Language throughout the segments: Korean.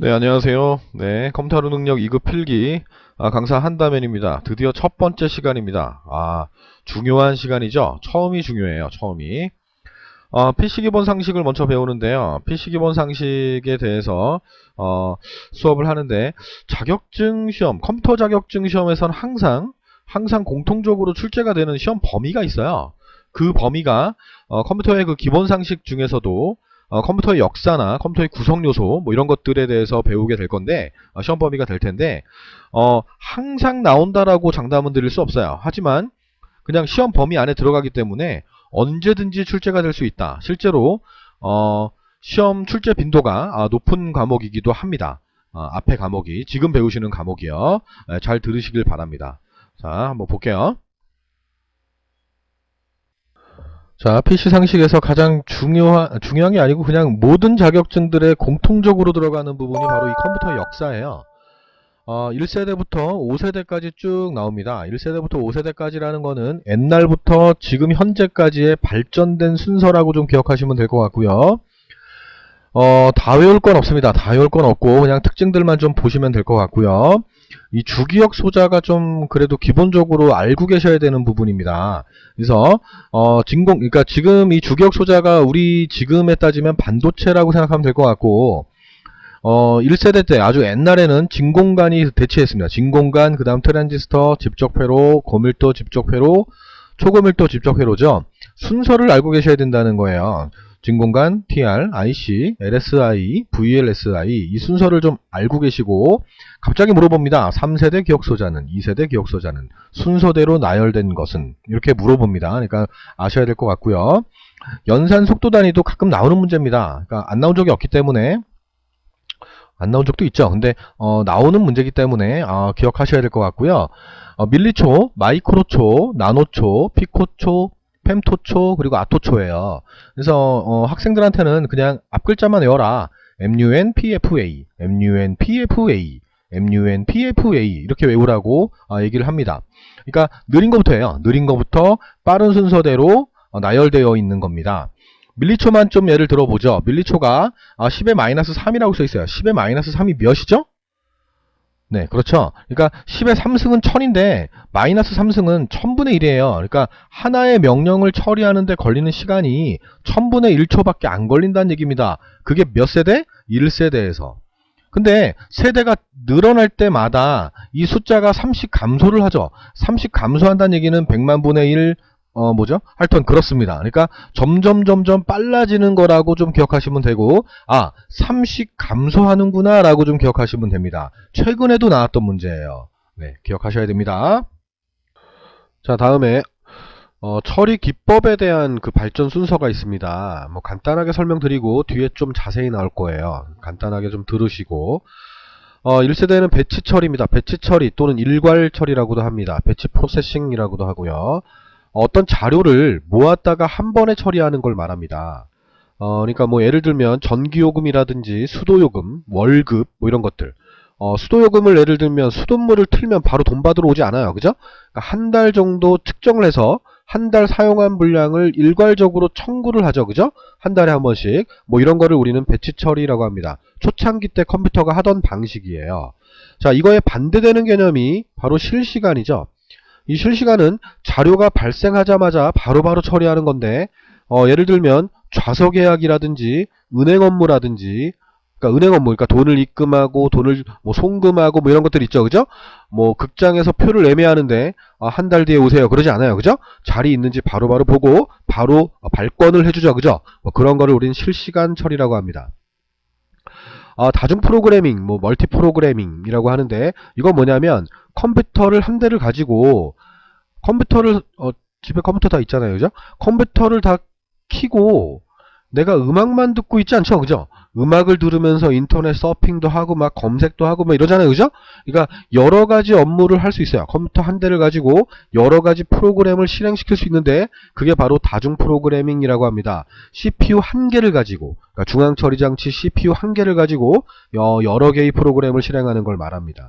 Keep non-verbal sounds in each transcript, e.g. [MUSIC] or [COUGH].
네, 안녕하세요. 네, 컴퓨터 능력 2급 필기 아, 강사 한다면입니다. 드디어 첫 번째 시간입니다. 아, 중요한 시간이죠. 처음이 중요해요. 처음이. 어, PC 기본 상식을 먼저 배우는데요. PC 기본 상식에 대해서 어, 수업을 하는데 자격증 시험, 컴퓨터 자격증 시험에서는 항상 항상 공통적으로 출제가 되는 시험 범위가 있어요. 그 범위가 어, 컴퓨터의 그 기본 상식 중에서도 어, 컴퓨터의 역사나 컴퓨터의 구성 요소 뭐 이런 것들에 대해서 배우게 될 건데 어, 시험 범위가 될 텐데 어, 항상 나온다라고 장담은 드릴 수 없어요. 하지만 그냥 시험 범위 안에 들어가기 때문에 언제든지 출제가 될 수 있다. 실제로 어, 시험 출제 빈도가 아, 높은 과목이기도 합니다. 어, 앞에 과목이 지금 배우시는 과목이요. 에, 잘 들으시길 바랍니다. 자, 한번 볼게요. 자, PC 상식에서 가장 중요한, 중요한 게 아니고 그냥 모든 자격증들의 공통적으로 들어가는 부분이 바로 이 컴퓨터 역사예요. 어, 1세대부터 5세대까지 쭉 나옵니다. 1세대부터 5세대까지라는 거는 옛날부터 지금 현재까지의 발전된 순서라고 좀 기억하시면 될 것 같고요. 어, 다 외울 건 없습니다. 다 외울 건 없고 그냥 특징들만 좀 보시면 될 것 같고요. 이 주기억 소자가 좀 그래도 기본적으로 알고 계셔야 되는 부분입니다. 그래서 어, 진공 그러니까 지금 이 주기억 소자가 우리 지금에 따지면 반도체라고 생각하면 될 것 같고 어, 1세대 때 아주 옛날에는 진공관이 대체했습니다. 진공관, 그 다음 트랜지스터, 집적회로, 고밀도 집적회로, 초고밀도 집적회로죠. 순서를 알고 계셔야 된다는 거예요. 진공관, TR, IC, LSI, VLSI 이 순서를 좀 알고 계시고 갑자기 물어봅니다. 3세대 기억소자는, 2세대 기억소자는 순서대로 나열된 것은 이렇게 물어봅니다. 그러니까 아셔야 될 것 같고요. 연산 속도 단위도 가끔 나오는 문제입니다. 그러니까 안 나온 적이 없기 때문에 안 나온 적도 있죠. 근데 어, 나오는 문제이기 때문에 어, 기억하셔야 될 것 같고요. 어, 밀리초, 마이크로초, 나노초, 피코초, fem토초 그리고 아토초예요. 그래서 어, 학생들한테는 그냥 앞 글자만 외워라. MUN-PFA, MUN-PFA, MUN-PFA 이렇게 외우라고 어, 얘기를 합니다. 그러니까 느린 것부터 해요. 느린 것부터 빠른 순서대로 어, 나열되어 있는 겁니다. 밀리초만 좀 예를 들어보죠. 밀리초가 아, 10의 마이너스 3이라고 써 있어요. 10의 마이너스 3이 몇이죠? 네, 그렇죠. 그러니까 10의 3승은 1000인데 마이너스 3승은 1000분의 1이에요. 그러니까 하나의 명령을 처리하는데 걸리는 시간이 1000분의 1초밖에 안 걸린다는 얘기입니다. 그게 몇 세대? 1세대에서. 근데 세대가 늘어날 때마다 이 숫자가 30 감소를 하죠. 30 감소한다는 얘기는 100만 분의 1, 어, 뭐죠? 하여튼 그렇습니다. 그러니까 점점 점점 빨라지는 거라고 좀 기억하시면 되고 아, 30 감소하는구나 라고 좀 기억하시면 됩니다. 최근에도 나왔던 문제예요. 네, 기억하셔야 됩니다. 자, 다음에 어, 처리 기법에 대한 그 발전 순서가 있습니다. 뭐 간단하게 설명드리고 뒤에 좀 자세히 나올 거예요. 간단하게 좀 들으시고 어, 1세대는 배치 처리입니다. 배치 처리 또는 일괄 처리라고도 합니다. 배치 프로세싱이라고도 하고요. 어떤 자료를 모았다가 한 번에 처리하는 걸 말합니다. 어, 그러니까 뭐 예를 들면 전기요금이라든지 수도요금, 월급 뭐 이런 것들. 어, 수도요금을 예를 들면 수돗물을 틀면 바로 돈 받으러 오지 않아요. 그죠? 그러니까 한 달 정도 특정을 해서 한 달 사용한 분량을 일괄적으로 청구를 하죠. 그죠? 한 달에 한 번씩. 뭐 이런 거를 우리는 배치 처리라고 합니다. 초창기 때 컴퓨터가 하던 방식이에요. 자, 이거에 반대되는 개념이 바로 실시간이죠. 이 실시간은 자료가 발생하자마자 바로바로 처리하는 건데 어, 예를 들면 좌석 예약이라든지 은행 업무라든지 그러니까 은행 업무, 그러니까 돈을 입금하고 돈을 뭐 송금하고 뭐 이런 것들 있죠, 그죠? 뭐 극장에서 표를 예매하는데 아, 한 달 뒤에 오세요, 그러지 않아요, 그죠? 자리 있는지 바로바로 보고 바로 발권을 해주죠, 그죠? 뭐 그런 거를 우리는 실시간 처리라고 합니다. 아, 다중 프로그래밍, 뭐 멀티 프로그래밍이라고 하는데 이건 뭐냐면 컴퓨터를 한 대를 가지고 컴퓨터를 어, 집에 컴퓨터 다 있잖아요, 그죠? 컴퓨터를 다 키고 내가 음악만 듣고 있지 않죠, 그죠? 음악을 들으면서 인터넷 서핑도 하고 막 검색도 하고 막 이러잖아요, 그죠? 그러니까 여러 가지 업무를 할 수 있어요. 컴퓨터 한 대를 가지고 여러 가지 프로그램을 실행시킬 수 있는데 그게 바로 다중 프로그래밍이라고 합니다. CPU 한 개를 가지고 그러니까 중앙 처리 장치 CPU 한 개를 가지고 여러 개의 프로그램을 실행하는 걸 말합니다.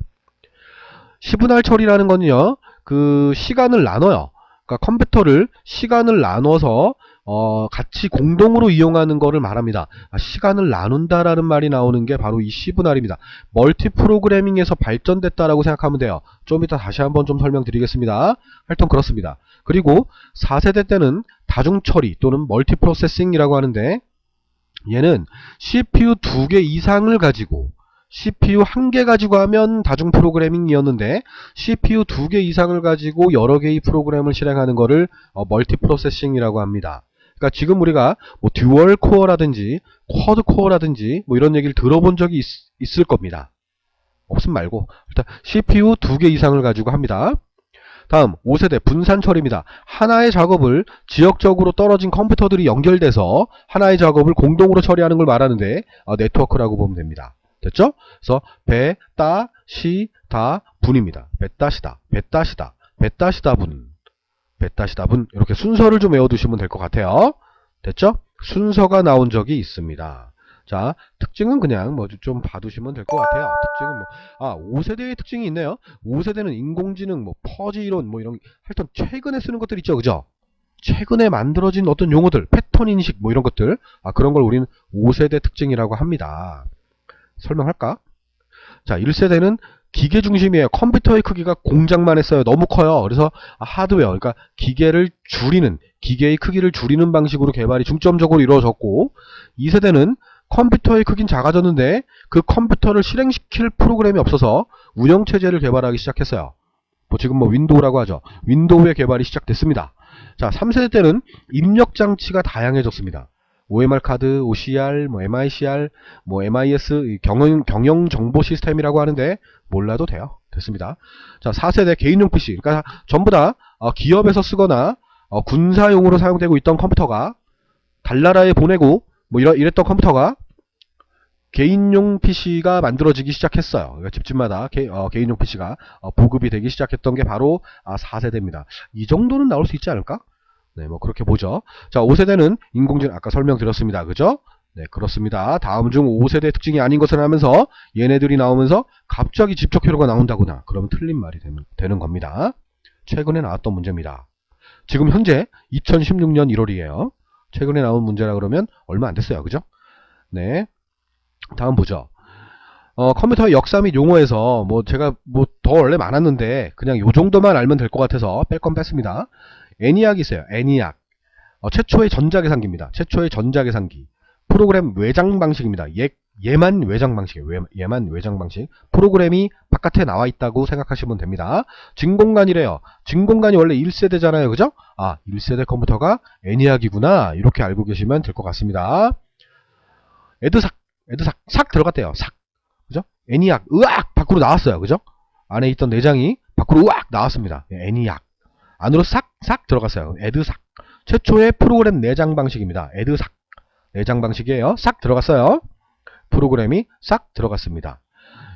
시분할 처리라는 거는요, 그 시간을 나눠요. 그러니까 컴퓨터를 시간을 나눠서 어, 같이 공동으로 이용하는 거를 말합니다. 아, 시간을 나눈다라는 말이 나오는 게 바로 이 시분할입니다. 멀티 프로그래밍에서 발전됐다라고 생각하면 돼요. 좀 이따 다시 한번 좀 설명드리겠습니다. 하여튼 그렇습니다. 그리고 4세대 때는 다중 처리 또는 멀티 프로세싱이라고 하는데 얘는 CPU 두 개 이상을 가지고 CPU 한 개 가지고 하면 다중 프로그래밍이었는데 CPU 두 개 이상을 가지고 여러 개의 프로그램을 실행하는 거를 어, 멀티 프로세싱이라고 합니다. 그러니까 지금 우리가 뭐 듀얼 코어라든지 쿼드 코어라든지 뭐 이런 얘기를 들어본 적이 있, 을 겁니다. 없음 말고 일단 CPU 두 개 이상을 가지고 합니다. 다음 5세대 분산 처리입니다. 하나의 작업을 지역적으로 떨어진 컴퓨터들이 연결돼서 하나의 작업을 공동으로 처리하는 걸 말하는데 어, 네트워크라고 보면 됩니다. 됐죠? 그래서 배, 따, 시, 다, 분입니다. 배, 따 시다, 배, 따 시다, 배, 따 시다, 분, 배, 따시다, 분 이렇게 순서를 좀 외워두시면 될 것 같아요. 됐죠? 순서가 나온 적이 있습니다. 자, 특징은 그냥 뭐 좀 봐두시면 될 것 같아요. 특징은 뭐, 아, 5세대의 특징이 있네요. 5세대는 인공지능, 뭐, 퍼지 이론, 뭐 이런, 하여튼 최근에 쓰는 것들 있죠. 그죠? 최근에 만들어진 어떤 용어들, 패턴 인식, 뭐 이런 것들, 아, 그런 걸 우리는 5세대 특징이라고 합니다. 설명할까? 자, 1세대는 기계 중심이에요. 컴퓨터의 크기가 공장만 했어요. 너무 커요. 그래서 하드웨어, 그러니까 기계를 줄이는, 기계의 크기를 줄이는 방식으로 개발이 중점적으로 이루어졌고, 2세대는 컴퓨터의 크기는 작아졌는데 그 컴퓨터를 실행시킬 프로그램이 없어서 운영체제를 개발하기 시작했어요. 뭐 지금 뭐 윈도우라고 하죠. 윈도우의 개발이 시작됐습니다. 자, 3세대 때는 입력 장치가 다양해졌습니다. OMR 카드, OCR, 뭐 MICR, 뭐 MIS 경영, 경영 정보 시스템이라고 하는데 몰라도 돼요. 됐습니다. 자, 4세대 개인용 PC. 그러니까 전부 다 어, 기업에서 쓰거나 어, 군사용으로 사용되고 있던 컴퓨터가 달나라에 보내고 뭐 이러, 이랬던 컴퓨터가 개인용 PC가 만들어지기 시작했어요. 그러니까 집집마다 개, 인용 PC가 어, 보급이 되기 시작했던 게 바로 아, 4세대입니다. 이 정도는 나올 수 있지 않을까? 네, 뭐 그렇게 보죠. 자, 5세대는 인공지능 아까 설명드렸습니다. 그죠? 네, 그렇습니다. 다음 중 5세대 특징이 아닌 것을 하면서 얘네들이 나오면서 갑자기 집적회로가 나온다거나 그러면 틀린 말이 되는, 되는 겁니다. 최근에 나왔던 문제입니다. 지금 현재 2016년 1월이에요. 최근에 나온 문제라 그러면 얼마 안 됐어요. 그죠? 네. 다음 보죠. 어, 컴퓨터 역사 및 용어에서 뭐 제가 뭐 더 원래 많았는데 그냥 요 정도만 알면 될 것 같아서 뺄 건 뺐습니다. 애니악이 있어요. 애니악. 어, 최초의 전자계산기입니다. 최초의 전자계산기. 프로그램 외장 방식입니다. 얘, 얘만 외장 방식이에요. 외, 얘만 외장 방식. 프로그램이 바깥에 나와 있다고 생각하시면 됩니다. 진공관이래요. 진공관이 원래 1세대잖아요. 그죠? 아, 1세대 컴퓨터가 애니악이구나. 이렇게 알고 계시면 될 것 같습니다. 에드삭. 에드삭. 삭 들어갔대요. 삭. 그죠? 애니악. 으악! 밖으로 나왔어요. 그죠? 안에 있던 내장이 밖으로 으악! 나왔습니다. 예, 애니악. 안으로 싹, 싹 들어갔어요. 에드삭. 최초의 프로그램 내장 방식입니다. 에드삭. 내장 방식이에요. 싹 들어갔어요. 프로그램이 싹 들어갔습니다.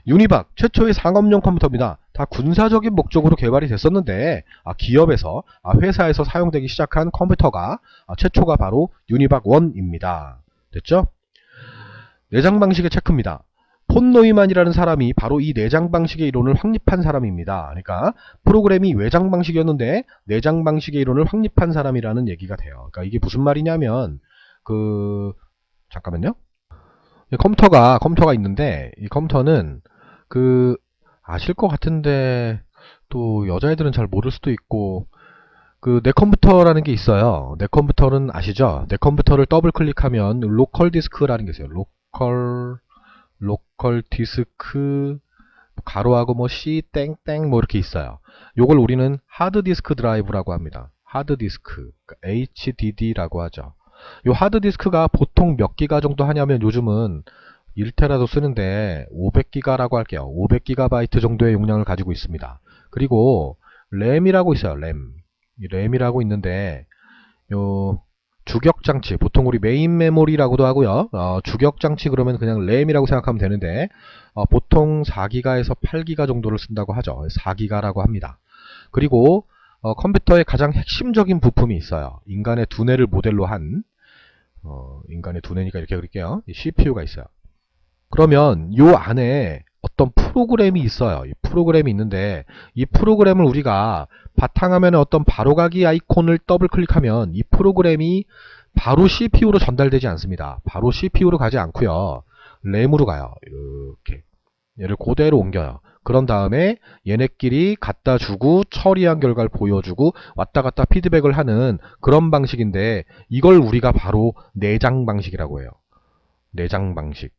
유니박 최초의 상업용 컴퓨터입니다. 다 군사적인 목적으로 개발이 됐었는데 아, 기업에서 아, 회사에서 사용되기 시작한 컴퓨터가 아, 최초가 바로 유니박 1입니다. 됐죠? 내장 방식의 체크입니다. 폰 노이만이라는 사람이 바로 이 내장 방식의 이론을 확립한 사람입니다. 그러니까 프로그램이 외장 방식이었는데 내장 방식의 이론을 확립한 사람이라는 얘기가 돼요. 그러니까 이게 무슨 말이냐면 그 잠깐만요. 컴퓨터가 컴퓨터가 있는데 이 컴퓨터는 그 아실 것 같은데 또 여자애들은 잘 모를 수도 있고 그내 컴퓨터라는 게 있어요. 내 컴퓨터는 아시죠? 내 컴퓨터를 더블 클릭하면 로컬 디스크라는 게 있어요. 로컬 로컬 디스크 가로하고 뭐 C 땡땡 뭐 이렇게 있어요. 요걸 우리는 하드 디스크 드라이브라고 합니다. 하드 디스크 그러니까 HDD라고 하죠. 요 하드 디스크가 보통 몇 기가 정도 하냐면 요즘은 1테라도 쓰는데 500기가라고 할게요. 500기가바이트 정도의 용량을 가지고 있습니다. 그리고 램이라고 있어요. 램. 이 램이라고 있는데 요 주격장치, 보통 우리 메인 메모리라고도 하고요. 어, 주격장치 그러면 그냥 램이라고 생각하면 되는데 어, 보통 4기가에서 8기가 정도를 쓴다고 하죠. 4기가라고 합니다. 그리고 어, 컴퓨터의 가장 핵심적인 부품이 있어요. 인간의 두뇌를 모델로 한 어, 인간의 두뇌니까 이렇게 그릴게요. CPU가 있어요. 그러면 요 안에 어떤 프로그램이 있어요. 이 프로그램이 있는데 이 프로그램을 우리가 바탕화면에 어떤 바로가기 아이콘을 더블 클릭하면 이 프로그램이 바로 CPU로 전달되지 않습니다. 바로 CPU로 가지 않고요. 램으로 가요. 이렇게 얘를 그대로 옮겨요. 그런 다음에 얘네끼리 갖다 주고 처리한 결과를 보여주고 왔다 갔다 피드백을 하는 그런 방식인데 이걸 우리가 바로 내장 방식이라고 해요. 내장 방식.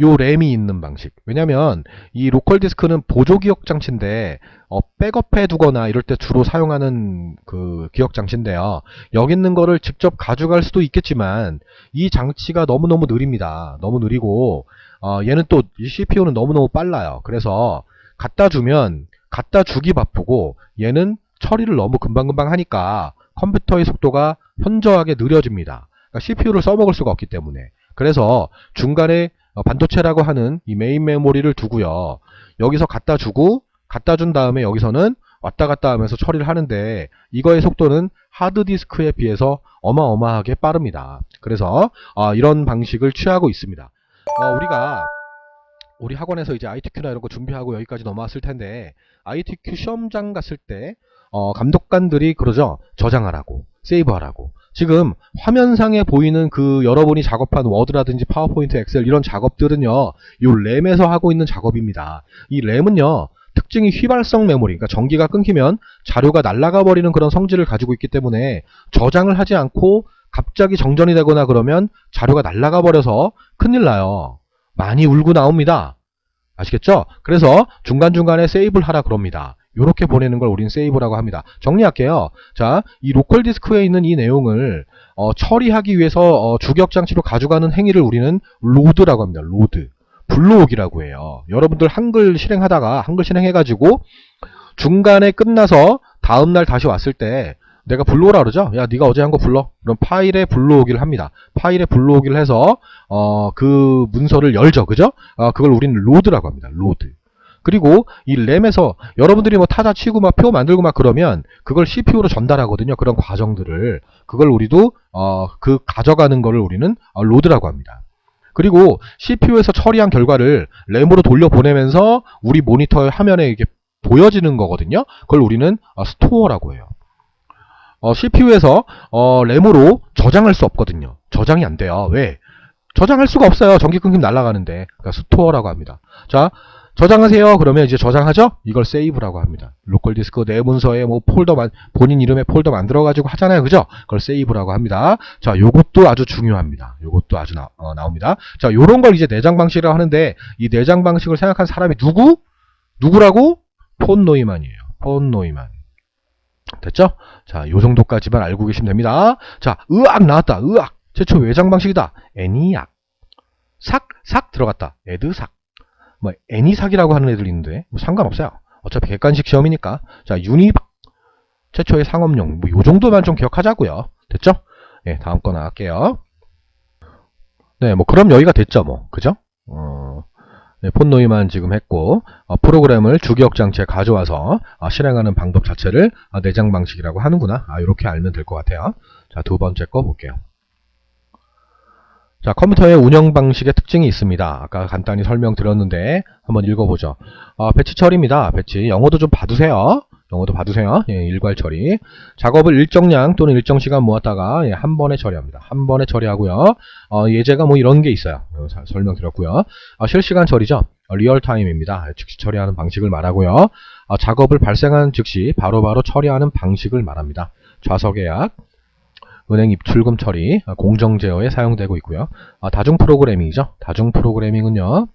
요 램이 있는 방식. 왜냐면 이 로컬 디스크는 보조 기억 장치인데 어, 백업해 두거나 이럴 때 주로 사용하는 그 기억 장치인데요. 여기 있는 거를 직접 가져갈 수도 있겠지만 이 장치가 너무너무 느립니다. 너무 느리고 어, 얘는 또이 CPU는 너무너무 빨라요. 그래서 갖다 주면 갖다 주기 바쁘고 얘는 처리를 너무 금방금방 하니까 컴퓨터의 속도가 현저하게 느려집니다. 그러니까 CPU를 써먹을 수가 없기 때문에. 그래서 중간에 어, 반도체라고 하는 이 메인 메모리를 두고요. 여기서 갖다 주고 갖다 준 다음에 여기서는 왔다 갔다 하면서 처리를 하는데 이거의 속도는 하드디스크에 비해서 어마어마하게 빠릅니다. 그래서 어, 이런 방식을 취하고 있습니다. 어, 우리가 우리 학원에서 이제 ITQ나 이런 거 준비하고 여기까지 넘어왔을 텐데 ITQ 시험장 갔을 때 어, 감독관들이 그러죠. 저장하라고, 세이브하라고. 지금 화면상에 보이는 그 여러분이 작업한 워드라든지 파워포인트, 엑셀 이런 작업들은요. 이 램에서 하고 있는 작업입니다. 이 램은요. 특징이 휘발성 메모리, 그러니까 전기가 끊기면 자료가 날아가 버리는 그런 성질을 가지고 있기 때문에 저장을 하지 않고 갑자기 정전이 되거나 그러면 자료가 날아가 버려서 큰일 나요. 많이 울고 나옵니다. 아시겠죠? 그래서 중간중간에 세이브를 하라 그럽니다. 이렇게 보내는 걸 우린 세이브라고 합니다. 정리할게요. 자, 이 로컬 디스크에 있는 이 내용을 어, 처리하기 위해서 어, 주격 장치로 가져가는 행위를 우리는 로드라고 합니다. 로드. 불러오기라고 해요. 여러분들 한글 실행하다가 한글 실행해가지고 중간에 끝나서 다음날 다시 왔을 때 내가 불러오라 그러죠? 야, 네가 어제 한 거 불러. 그럼 파일에 불러오기를 합니다. 파일에 불러오기를 해서 어, 그 문서를 열죠. 그죠? 어, 그걸 우리는 로드라고 합니다. 로드. 그리고 이 램에서 여러분들이 뭐 타자 치고 막 표 만들고 막 그러면 그걸 CPU로 전달하거든요. 그런 과정들을. 그걸 우리도 어, 그 가져가는 거를 우리는 어, 로드라고 합니다. 그리고 CPU에서 처리한 결과를 램으로 돌려보내면서 우리 모니터 화면에 이렇게 보여지는 거거든요. 그걸 우리는 어, 스토어라고 해요. 어, CPU에서 어, 램으로 저장할 수 없거든요. 저장이 안 돼요. 왜? 저장할 수가 없어요. 전기 끊기면 날아가는데. 그러니까 스토어라고 합니다. 자, 저장하세요. 그러면 이제 저장하죠? 이걸 세이브라고 합니다. 로컬 디스크 내 문서에 뭐 폴더 만, 본인 이름의 폴더 만들어 가지고 하잖아요. 그죠? 그걸 세이브라고 합니다. 자, 요것도 아주 중요합니다. 요것도 아주 나, 어, 나옵니다. 자, 요런 걸 이제 내장 방식이라고 하는데, 이 내장 방식을 생각한 사람이 누구? 누구라고? 폰 노이만이에요. 폰 노이만. 됐죠? 자, 요 정도까지만 알고 계시면 됩니다. 자, 의학 나왔다. 의학. 최초 외장 방식이다. 애니악. 삭, 삭 들어갔다. 애드삭. 뭐, 애니삭이라고 하는 애들 있는데, 뭐 상관없어요. 어차피 객관식 시험이니까. 자, 유니박. 최초의 상업용. 뭐, 요 정도만 좀 기억하자고요 됐죠? 예, 다음 거 나갈게요. 네, 뭐, 그럼 여기가 됐죠, 뭐. 그죠? 어, 네, 폰 노이만 지금 했고, 어, 프로그램을 주기억 장치에 가져와서 어, 실행하는 방법 자체를 어, 내장 방식이라고 하는구나. 아, 이렇게 알면 될 것 같아요. 자, 두 번째 거 볼게요. 자, 컴퓨터의 운영 방식의 특징이 있습니다. 아까 간단히 설명드렸는데 한번 읽어보죠. 어, 배치 처리입니다. 배치. 영어도 좀 봐두세요. 영어도 봐두세요. 예, 일괄 처리. 작업을 일정량 또는 일정 시간 모았다가 예, 한 번에 처리합니다. 한 번에 처리하고요. 어, 예제가 뭐 이런 게 있어요. 어, 자, 설명드렸고요. 어, 실시간 처리죠. 어, 리얼타임입니다. 즉시 처리하는 방식을 말하고요. 어, 작업을 발생한 즉시 바로바로 처리하는 방식을 말합니다. 좌석예약, 은행 입출금 처리, 어, 공정 제어에 사용되고 있고요. 아, 다중 프로그래밍이죠. 다중 프로그래밍은요.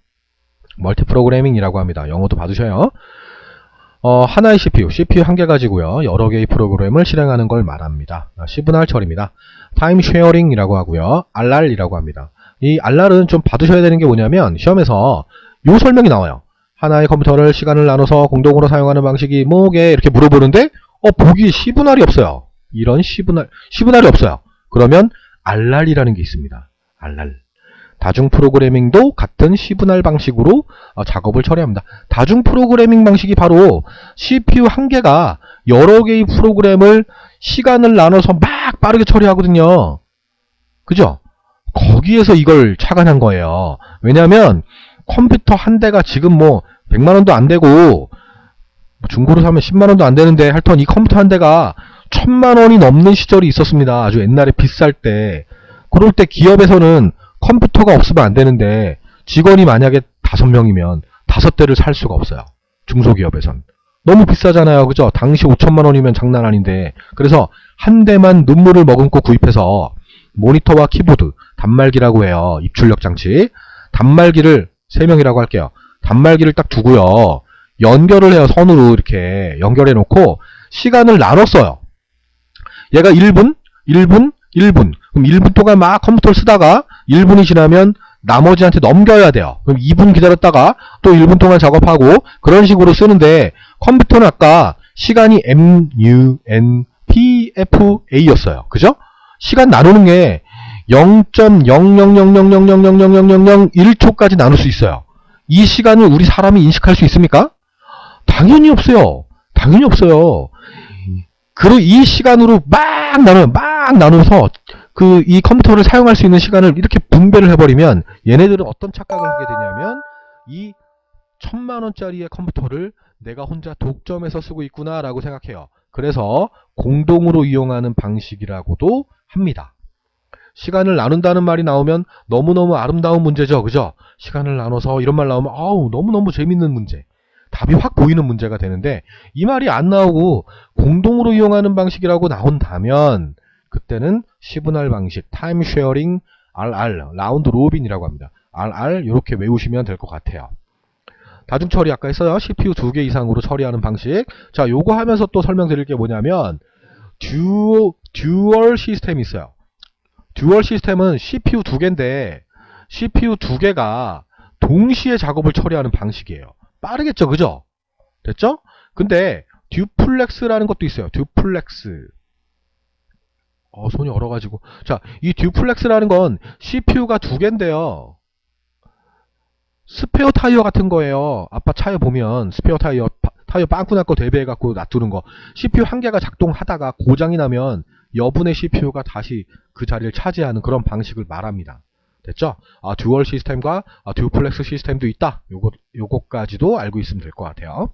멀티 프로그래밍이라고 합니다. 영어도 봐두셔요. 어, 하나의 CPU, CPU 한 개 가지고요. 여러 개의 프로그램을 실행하는 걸 말합니다. 아, 시분할 처리입니다. 타임 쉐어링이라고 하고요. RR이라고 합니다. 이 RR은 좀 봐두셔야 되는 게 뭐냐면 시험에서 요 설명이 나와요. 하나의 컴퓨터를 시간을 나눠서 공동으로 사용하는 방식이 뭐게 이렇게 물어보는데 어 보기에 시분할이 없어요. 이런 시분할 시분할이 없어요. 그러면 RR이라는 게 있습니다. RR. 다중 프로그래밍도 같은 시분할 방식으로 어, 작업을 처리합니다. 다중 프로그래밍 방식이 바로 CPU 한 개가 여러 개의 프로그램을 시간을 나눠서 막 빠르게 처리하거든요. 그죠? 거기에서 이걸 착안한 거예요. 왜냐하면 컴퓨터 한 대가 지금 뭐 100만 원도 안 되고 뭐 중고로 사면 10만 원도 안 되는데 하여튼 이 컴퓨터 한 대가 천만 원이 넘는 시절이 있었습니다. 아주 옛날에 비쌀 때. 그럴 때 기업에서는 컴퓨터가 없으면 안 되는데 직원이 만약에 다섯 명이면 다섯 대를 살 수가 없어요. 중소기업에선. 너무 비싸잖아요. 그죠? 당시 5천만 원이면 장난 아닌데. 그래서 한 대만 눈물을 머금고 구입해서 모니터와 키보드, 단말기라고 해요. 입출력 장치. 단말기를 세 명이라고 할게요. 단말기를 딱 두고요. 연결을 해요. 선으로 이렇게 연결해 놓고 시간을 나눴어요. 얘가 1분, 1분, 1분. 그럼 1분 동안 막 컴퓨터를 쓰다가 1분이 지나면 나머지한테 넘겨야 돼요. 그럼 2분 기다렸다가 또 1분 동안 작업하고 그런 식으로 쓰는데 컴퓨터는 아까 시간이 M, U, N, P, F, A였어요. 그죠? 시간 나누는 게 0.00000000001초까지 나눌 수 있어요. 이 시간을 우리 사람이 인식할 수 있습니까? 당연히 없어요. 당연히 없어요. 그리고 이 시간으로 막 나눠, 막 나눠서 그 이 컴퓨터를 사용할 수 있는 시간을 이렇게 분배를 해버리면 얘네들은 어떤 착각을 하게 되냐면 이 천만 원짜리의 컴퓨터를 내가 혼자 독점해서 쓰고 있구나라고 생각해요. 그래서 공동으로 이용하는 방식이라고도 합니다. 시간을 나눈다는 말이 나오면 너무너무 아름다운 문제죠. 그죠? 시간을 나눠서 이런 말 나오면 아우 너무너무 재밌는 문제. 답이 확 보이는 문제가 되는데 이 말이 안 나오고 공동으로 이용하는 방식이라고 나온다면 그때는 시분할 방식, 타임 쉐어링, RR, 라운드 로빈이라고 합니다. RR 이렇게 외우시면 될 것 같아요. 다중 처리 아까 했어요. CPU 두 개 이상으로 처리하는 방식. 자, 요거 하면서 또 설명드릴 게 뭐냐면 듀얼, 듀얼 시스템이 있어요. 듀얼 시스템은 CPU 두 개인데 CPU 두 개가 동시에 작업을 처리하는 방식이에요. 빠르겠죠, 그죠? 됐죠? 근데 듀플렉스라는 것도 있어요. 듀플렉스. 어, 손이 얼어가지고. 자, 이 듀플렉스라는 건 CPU가 두 개인데요. 스페어 타이어 같은 거예요. 아빠 차에 보면 스페어 타이어, 파- 타이어 빵꾸 날 거 대비해갖고 놔두는 거. CPU 한 개가 작동하다가 고장이 나면 여분의 CPU가 다시 그 자리를 차지하는 그런 방식을 말합니다. 됐죠? 아, 듀얼 시스템과 아, 듀플렉스 시스템도 있다. 요거, 요거까지도 알고 있으면 될 것 같아요.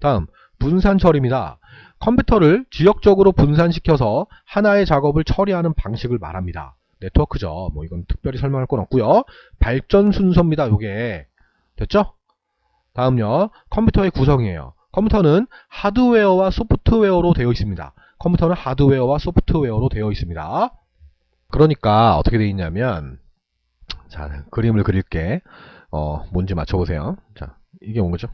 다음, 분산 처리입니다. 컴퓨터를 지역적으로 분산시켜서 하나의 작업을 처리하는 방식을 말합니다. 네트워크죠. 뭐 이건 특별히 설명할 건 없고요. 발전 순서입니다. 요게 됐죠? 다음요. 컴퓨터의 구성이에요. 컴퓨터는 하드웨어와 소프트웨어로 되어 있습니다. 컴퓨터는 하드웨어와 소프트웨어로 되어 있습니다. 그러니까 어떻게 되어 있냐면 자, 그림을 그릴게. 어, 뭔지 맞춰보세요. 자, 이게 뭔거죠?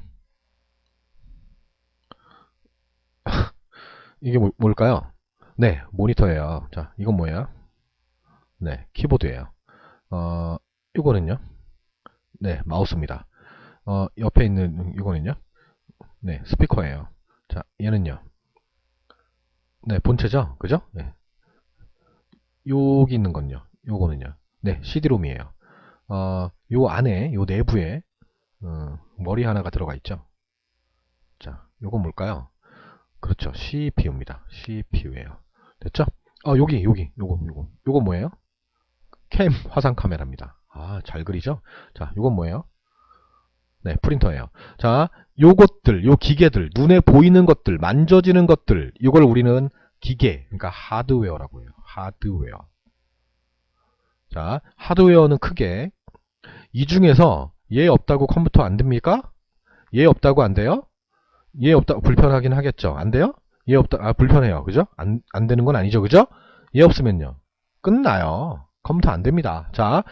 [LAUGHS] 이게 뭐- 뭘까요? 네, 모니터예요. 자, 이건 뭐예요? 네, 키보드예요. 어, 이거는요? 네, 마우스입니다. 어, 옆에 있는 이거는요? 네, 스피커예요. 자, 얘는요? 네, 본체죠? 그죠? 네. 여기 있는 건요? 요거는요? 네, CD롬이에요. 어, 요 안에, 요 내부에, 어, 머리 하나가 들어가 있죠? 자, 요건 뭘까요? 그렇죠. CPU입니다. CPU예요. 됐죠? 어, 여기, 여기, 요거, 요거. 요건 뭐예요? 캠 화상 카메라입니다. 아, 잘 그리죠? 자, 요건 뭐예요? 네, 프린터예요. 자, 요것들, 요 기계들, 눈에 보이는 것들, 만져지는 것들, 이걸 우리는 기계, 그러니까 하드웨어라고 해요. 하드웨어. 자, 하드웨어는 크게 이 중에서 얘 없다고 컴퓨터 안 됩니까? 얘 없다고 안 돼요? 얘 없다 불편하긴 하겠죠. 안 돼요? 얘 없다 아 불편해요. 그죠? 안, 안 되는 건 아니죠. 그죠? 얘 없으면요. 끝나요. 컴퓨터 안 됩니다. 자,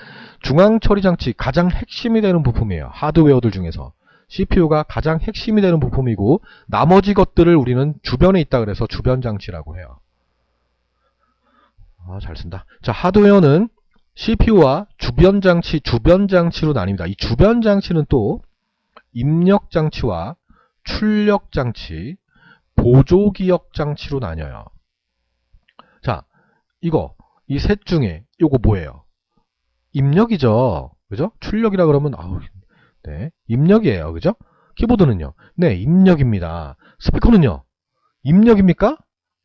중앙 처리 장치 가장 핵심이 되는 부품이에요. 하드웨어들 중에서. CPU가 가장 핵심이 되는 부품이고 나머지 것들을 우리는 주변에 있다 그래서 주변 장치라고 해요. 아, 잘 쓴다. 자, 하드웨어는 CPU와 주변 장치, 주변 장치로 나뉩니다. 이 주변 장치는 또 입력 장치와 출력 장치, 보조 기억 장치로 나뉘어요. 자, 이거 이 셋 중에 요거 뭐예요? 입력이죠. 그죠? 출력이라 그러면 아우 네. 입력이에요. 그죠? 키보드는요. 네, 입력입니다. 스피커는요. 입력입니까?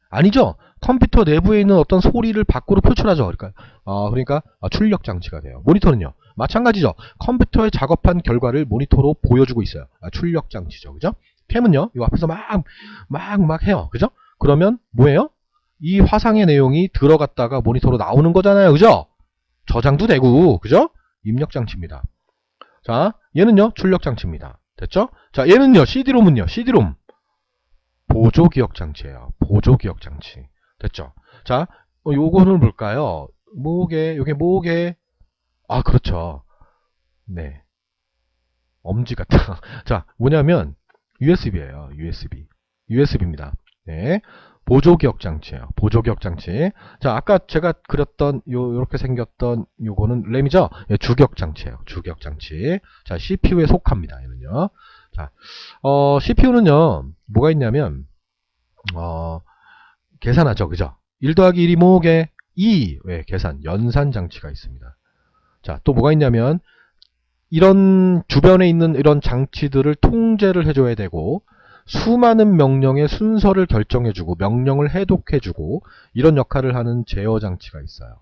아니죠. 컴퓨터 내부에 있는 어떤 소리를 밖으로 표출하죠. 그러니까 아, 그러니까 아, 출력 장치가 돼요. 모니터는요. 마찬가지죠. 컴퓨터에 작업한 결과를 모니터로 보여주고 있어요. 아, 출력 장치죠. 그죠? 캠은요. 이 앞에서 막 막 막 해요. 그죠? 그러면 뭐예요? 이 화상의 내용이 들어갔다가 모니터로 나오는 거잖아요. 그죠? 저장도 되고, 그죠? 입력 장치입니다. 자, 얘는요, 출력 장치입니다. 됐죠? 자, 얘는요, CD롬은요, CD롬. 보조 기억 장치예요. 보조 기억 장치. 됐죠? 자, 어, 요거는 뭘까요? 뭐게, 요게 뭐게? 아, 그렇죠. 네. 엄지 같다. [LAUGHS] 자, 뭐냐면, USB예요. USB. USB입니다. 네. 보조 기억 장치예요. 보조 기억 장치. 자, 아까 제가 그렸던 요 요렇게 생겼던 요거는 램이죠. 예, 주기억 장치예요. 주기억 장치. 자, CPU에 속합니다. 얘는요. 자, 어, CPU는요. 뭐가 있냐면 어, 계산하죠. 그죠? 1 더하기 1이 뭐게? 2. 왜? 계산. 연산 장치가 있습니다. 자, 또 뭐가 있냐면 이런 주변에 있는 이런 장치들을 통제를 해줘야 되고 수많은 명령의 순서를 결정해주고 명령을 해독해주고 이런 역할을 하는 제어 장치가 있어요.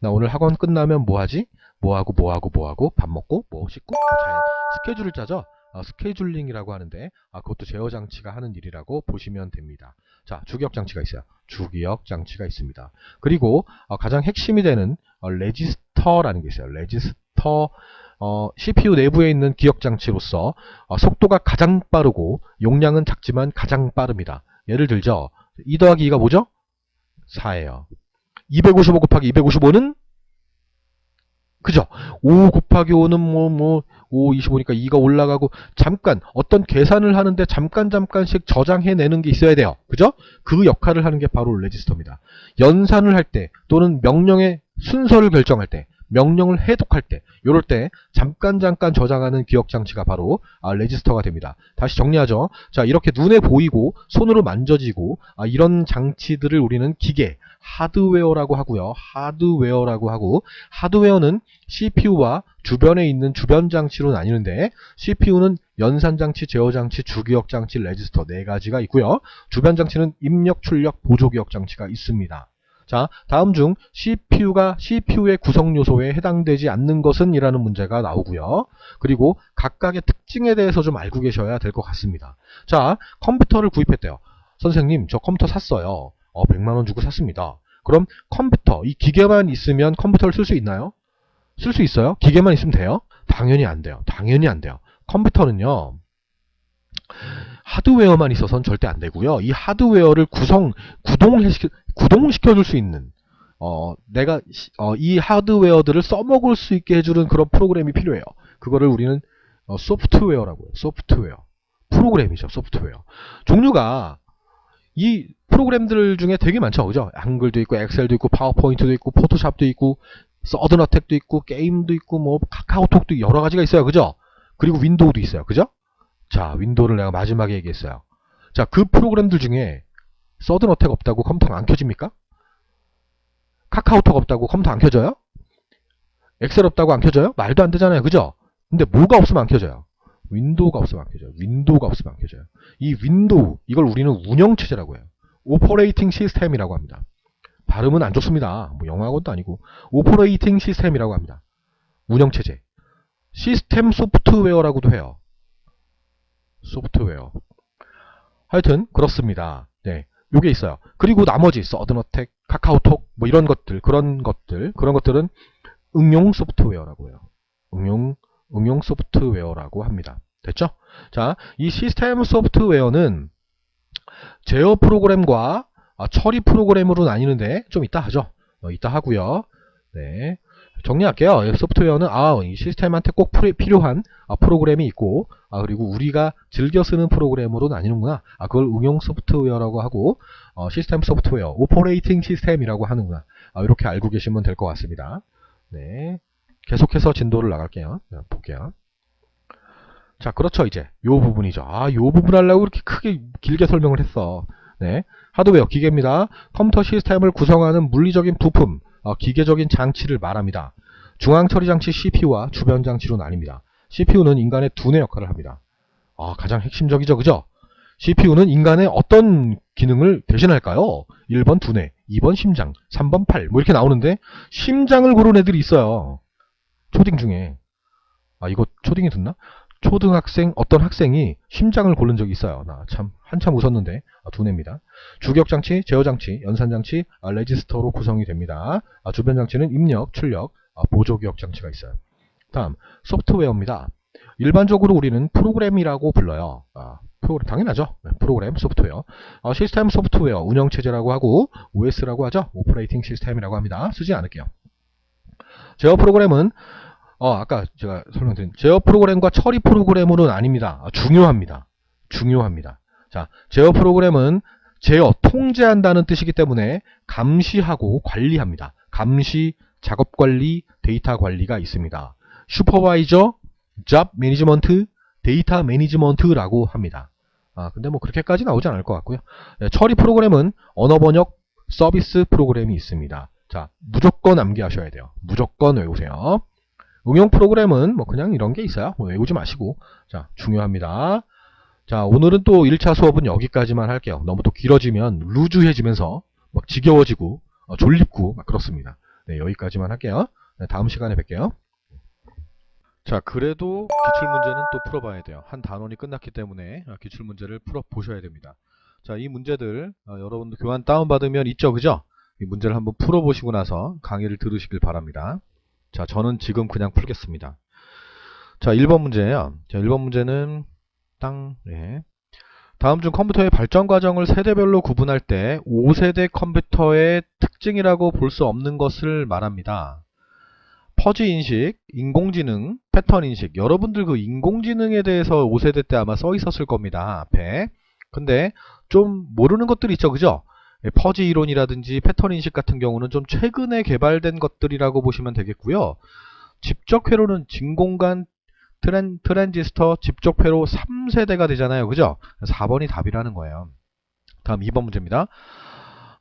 나 오늘 학원 끝나면 뭐 하지? 뭐 하고 뭐 하고 뭐 하고 밥 먹고 뭐 씻고 자, 스케줄을 짜죠. 아, 스케줄링이라고 하는데 아, 그것도 제어 장치가 하는 일이라고 보시면 됩니다. 자, 주기억 장치가 있어요. 주기억 장치가 있습니다. 그리고 어, 가장 핵심이 되는 어, 레지스터라는 게 있어요. 레지스터 어, CPU 내부에 있는 기억 장치로서 어, 속도가 가장 빠르고 용량은 작지만 가장 빠릅니다. 예를 들죠. 2 더하기 2가 뭐죠? 4예요. 255 곱하기 255는 그죠? 5 곱하기 5는 뭐, 뭐, 5, 25니까 2가 올라가고, 잠깐, 어떤 계산을 하는데 잠깐, 잠깐씩 저장해내는 게 있어야 돼요. 그죠? 그 역할을 하는 게 바로 레지스터입니다. 연산을 할 때, 또는 명령의 순서를 결정할 때, 명령을 해독할 때, 요럴 때, 잠깐, 잠깐 저장하는 기억 장치가 바로, 아, 레지스터가 됩니다. 다시 정리하죠. 자, 이렇게 눈에 보이고, 손으로 만져지고, 아, 이런 장치들을 우리는 기계, 하드웨어라고 하고요. 하드웨어라고 하고 하드웨어는 CPU와 주변에 있는 주변 장치로 나뉘는데 CPU는 연산 장치, 제어 장치, 주기억 장치, 레지스터 네 가지가 있고요. 주변 장치는 입력, 출력, 보조 기억 장치가 있습니다. 자, 다음 중 CPU가 CPU의 구성 요소에 해당되지 않는 것은 이라는 문제가 나오고요. 그리고 각각의 특징에 대해서 좀 알고 계셔야 될 것 같습니다. 자, 컴퓨터를 구입했대요. 선생님, 저 컴퓨터 샀어요. 어, 100만 원 주고 샀습니다. 그럼 컴퓨터, 이 기계만 있으면 컴퓨터를 쓸 수 있나요? 쓸 수 있어요? 기계만 있으면 돼요? 당연히 안 돼요. 당연히 안 돼요. 컴퓨터는요, 하드웨어만 있어서는 절대 안 되고요. 이 하드웨어를 구성, 구동시켜, 구동시켜줄 수 있는, 어, 내가, 시- 어, 이 하드웨어들을 써먹을 수 있게 해주는 그런 프로그램이 필요해요. 그거를 우리는 어, 소프트웨어라고 해요. 소프트웨어. 프로그램이죠. 소프트웨어. 종류가 이 프로그램들 중에 되게 많죠. 그죠? 한글도 있고, 엑셀도 있고, 파워포인트도 있고, 포토샵도 있고, 서든어택도 있고, 게임도 있고, 뭐, 카카오톡도 여러 가지가 있어요. 그죠? 그리고 윈도우도 있어요. 그죠? 자, 윈도우를 내가 마지막에 얘기했어요. 자, 그 프로그램들 중에 서든 어택 없다고 컴퓨터가 안 켜집니까? 카카오톡 없다고 컴퓨터 안 켜져요? 엑셀 없다고 안 켜져요? 말도 안 되잖아요. 그죠? 근데 뭐가 없으면 안 켜져요? 윈도우가 없으면 안 켜져요. 윈도우가 없으면 안 켜져요. 이 윈도우, 이걸 우리는 운영체제라고 해요. 오퍼레이팅 시스템이라고 합니다. 발음은 안 좋습니다. 뭐 영어학원도 아니고 오퍼레이팅 시스템이라고 합니다. 운영체제. 시스템 소프트웨어라고도 해요. 소프트웨어. 하여튼 그렇습니다. 네. 요게 있어요. 그리고 나머지 서든어택, 카카오톡 뭐 이런 것들, 그런 것들, 그런 것들은 응용 소프트웨어라고 해요. 응용 응용 소프트웨어라고 합니다. 됐죠? 자, 이 시스템 소프트웨어는 제어 프로그램과 아, 처리 프로그램으로 나뉘는데 좀 이따 하죠. 어, 이따 하고요. 네. 정리할게요. 이 소프트웨어는 아, 이 시스템한테 꼭 필요한 아, 프로그램이 있고 아, 그리고 우리가 즐겨 쓰는 프로그램으로 나뉘는구나. 아, 그걸 응용 소프트웨어라고 하고 어, 시스템 소프트웨어, 오퍼레이팅 시스템이라고 하는구나. 아, 이렇게 알고 계시면 될 것 같습니다. 네. 계속해서 진도를 나갈게요. 네, 볼게요. 자, 그렇죠, 이제. 요 부분이죠. 아, 요 부분 하려고 이렇게 크게, 길게 설명을 했어. 네. 하드웨어, 기계입니다. 컴퓨터 시스템을 구성하는 물리적인 부품, 어, 기계적인 장치를 말합니다. 중앙 처리 장치 CPU와 주변 장치로 나뉩니다. CPU는 인간의 두뇌 역할을 합니다. 아, 가장 핵심적이죠, 그죠? CPU는 인간의 어떤 기능을 대신할까요? 1번 두뇌, 2번 심장, 3번 팔, 뭐 이렇게 나오는데, 심장을 고른 애들이 있어요. 초딩 중에. 아, 이거 초딩이 듣나? 초등학생 어떤 학생이 심장을 고른 적이 있어요. 나 참 한참 웃었는데 아, 두뇌입니다. 주격장치, 제어장치, 연산장치, 아, 레지스터로 구성이 됩니다. 아, 주변장치는 입력, 출력, 아, 보조기억장치가 있어요. 다음 소프트웨어입니다. 일반적으로 우리는 프로그램이라고 불러요. 아, 프로그램 당연하죠. 네, 프로그램 소프트웨어. 어, 시스템 소프트웨어 운영체제라고 하고 OS라고 하죠. 오퍼레이팅 시스템이라고 합니다. 쓰지 않을게요. 제어 프로그램은 어, 아까 제가 설명드린 제어 프로그램과 처리 프로그램으로는 아닙니다. 아, 중요합니다. 중요합니다. 자, 제어 프로그램은 제어, 통제한다는 뜻이기 때문에 감시하고 관리합니다. 감시, 작업 관리, 데이터 관리가 있습니다. 슈퍼바이저, 잡 매니지먼트, 데이터 매니지먼트라고 합니다. 아, 근데 뭐 그렇게까지 나오지 않을 것 같고요. 네, 처리 프로그램은 언어 번역 서비스 프로그램이 있습니다. 자, 무조건 암기하셔야 돼요. 무조건 외우세요. 응용 프로그램은 뭐 그냥 이런 게 있어요. 뭐 외우지 마시고. 자, 중요합니다. 자, 오늘은 또 1차 수업은 여기까지만 할게요. 너무 또 길어지면 루즈해지면서 막 지겨워지고 어, 졸립고 막 그렇습니다. 네, 여기까지만 할게요. 네, 다음 시간에 뵐게요. 자, 그래도 기출문제는 또 풀어봐야 돼요. 한 단원이 끝났기 때문에 아, 기출문제를 풀어보셔야 됩니다. 자, 이 문제들 어, 여러분도 교환 다운받으면 있죠, 그죠? 이 문제를 한번 풀어보시고 나서 강의를 들으시길 바랍니다. 자, 저는 지금 그냥 풀겠습니다. 자, 1번 문제예요. 자, 1번 문제는 땅, 예. 다음 중 컴퓨터의 발전 과정을 세대별로 구분할 때 5세대 컴퓨터의 특징이라고 볼 수 없는 것을 말합니다. 퍼지 인식, 인공지능, 패턴 인식. 여러분들 그 인공지능에 대해서 5세대 때 아마 써 있었을 겁니다. 앞에. 근데 좀 모르는 것들이 있죠. 그죠? 예, 퍼지 이론이라든지 패턴 인식 같은 경우는 좀 최근에 개발된 것들이라고 보시면 되겠고요. 집적 회로는 진공관 트랜, 트랜지스터 집적 회로 3세대가 되잖아요. 그죠? 4번이 답이라는 거예요. 다음 2번 문제입니다.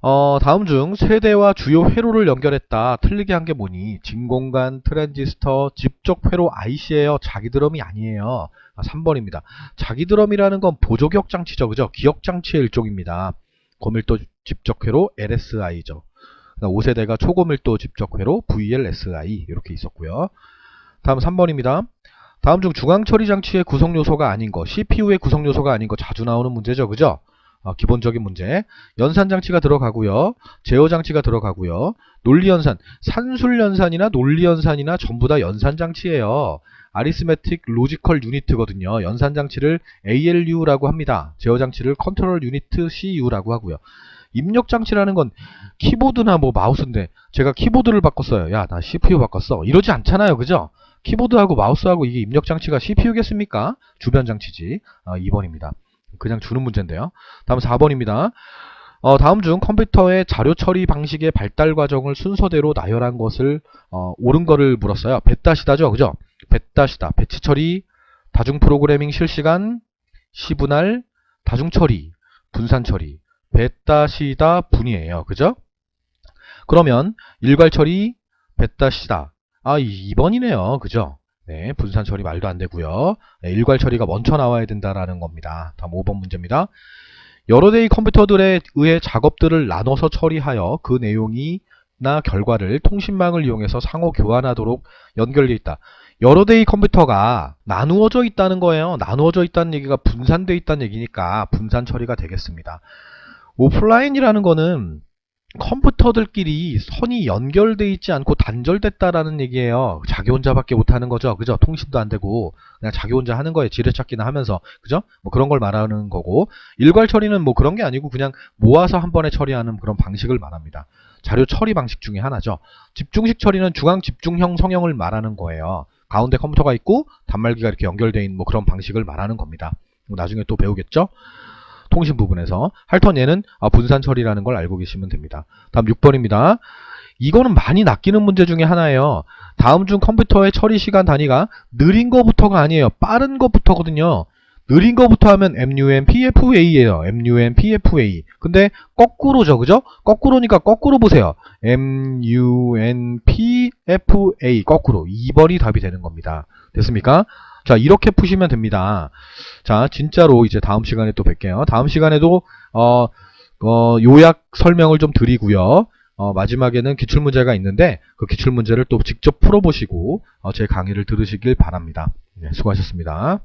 어, 다음 중 세대와 주요 회로를 연결했다. 틀리게 한 게 뭐니? 진공관, 트랜지스터, 집적 회로 IC예요. 자기 드럼이 아니에요. 아, 3번입니다. 자기 드럼이라는 건 보조기억 장치죠. 그죠? 기억 장치의 일종입니다. 고밀도 집적 회로 LSI죠. 5세대가 초고밀도 집적 회로 VLSI 이렇게 있었고요. 다음 3번입니다. 다음 중 중앙 처리 장치의 구성 요소가 아닌 거, CPU의 구성 요소가 아닌 거 자주 나오는 문제죠. 그죠? 어, 기본적인 문제. 연산 장치가 들어가고요. 제어 장치가 들어가고요. 논리 연산, 산술 연산이나 논리 연산이나 전부 다 연산 장치예요. 아리스메틱 로지컬 유니트거든요. 연산 장치를 ALU라고 합니다. 제어 장치를 컨트롤 유니트 CU라고 하고요. 입력 장치라는 건 키보드나 뭐 마우스인데 제가 키보드를 바꿨어요. 야, 나 CPU 바꿨어. 이러지 않잖아요. 그죠? 키보드하고 마우스하고 이게 입력 장치가 CPU겠습니까? 주변 장치지. 아, 2번입니다. 그냥 주는 문제인데요. 다음 4번입니다. 어, 다음 중 컴퓨터의 자료 처리 방식의 발달 과정을 순서대로 나열한 것을 어, 옳은 거를 물었어요. 뱃다시다죠, 그죠? 뱃다시다, 배치 처리, 다중 프로그래밍 실시간, 시분할, 다중 처리, 분산 처리, 뱃다시다 분이에요, 그죠? 그러면 일괄 처리, 뱃다시다, 아 2번이네요, 그죠? 네, 분산 처리 말도 안 되고요. 네, 일괄 처리가 먼저 나와야 된다라는 겁니다. 다음 5번 문제입니다. 여러 대의 컴퓨터들에 의해 작업들을 나눠서 처리하여 그 내용이나 결과를 통신망을 이용해서 상호 교환하도록 연결되어 있다. 여러 대의 컴퓨터가 나누어져 있다는 거예요. 나누어져 있다는 얘기가 분산되어 있다는 얘기니까 분산 처리가 되겠습니다. 오프라인이라는 거는 컴퓨터들끼리 선이 연결돼 있지 않고 단절됐다라는 얘기예요. 자기 혼자밖에 못하는 거죠. 그죠? 통신도 안 되고 그냥 자기 혼자 하는 거에 지뢰찾기나 하면서 그죠? 뭐 그런 걸 말하는 거고 일괄 처리는 뭐 그런 게 아니고 그냥 모아서 한 번에 처리하는 그런 방식을 말합니다. 자료 처리 방식 중에 하나죠. 집중식 처리는 중앙 집중형 성형을 말하는 거예요. 가운데 컴퓨터가 있고 단말기가 이렇게 연결돼 있는 뭐 그런 방식을 말하는 겁니다. 나중에 또 배우겠죠? 통신 부분에서 할턴 얘는 아, 분산 처리라는 걸 알고 계시면 됩니다. 다음 6번입니다. 이거는 많이 낚이는 문제 중에 하나예요. 다음 중 컴퓨터의 처리 시간 단위가 느린 거부터가 아니에요. 빠른 거부터거든요. 느린 거부터 하면 MUN PFA예요. MUN PFA. 근데 거꾸로죠. 그죠? 거꾸로니까 거꾸로 보세요. MUN PFA. 거꾸로. 2번이 답이 되는 겁니다. 됐습니까? 자, 이렇게 푸시면 됩니다. 자, 진짜로 이제 다음 시간에 또 뵐게요. 다음 시간에도, 어, 어, 요약 설명을 좀 드리고요. 어, 마지막에는 기출문제가 있는데, 그 기출문제를 또 직접 풀어보시고, 어, 제 강의를 들으시길 바랍니다. 네, 수고하셨습니다.